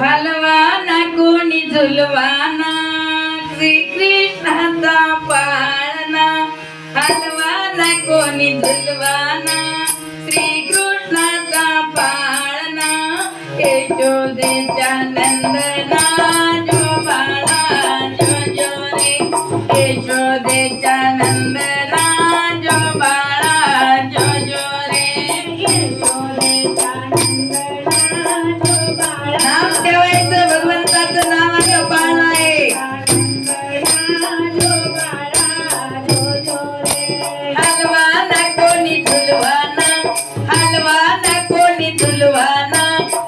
हलवाना कोणी झुलवाना श्री कृष्णाचा पाळना हलवाना कोणी झुलवाना श्री कृष्णाचा पाळना यशोदेच्या नंदना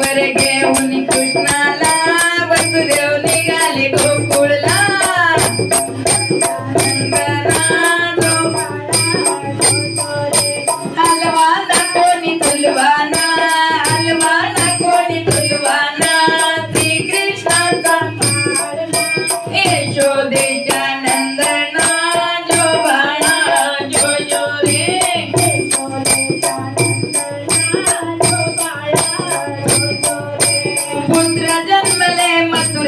వరగే ఉని కృష్ణ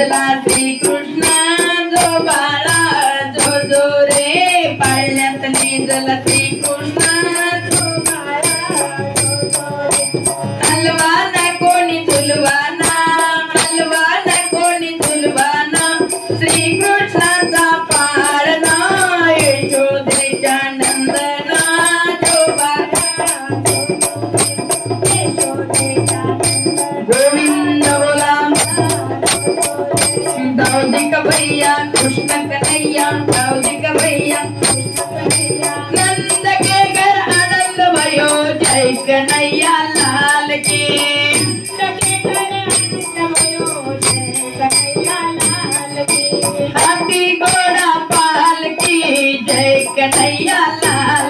विठला श्री कृष्ण जो बाळा जो जो रे पाळण्यात निजला श्री कृष्ण जो बाळा तलवार కనకమయ్యా కృష్ణ కనయ్యా కౌలికమయ్యా నందకేకర ఆనందమయో జై కనయ్యా లాలకి. హాతి గోడ పాలకి జై కనయ్యా లాల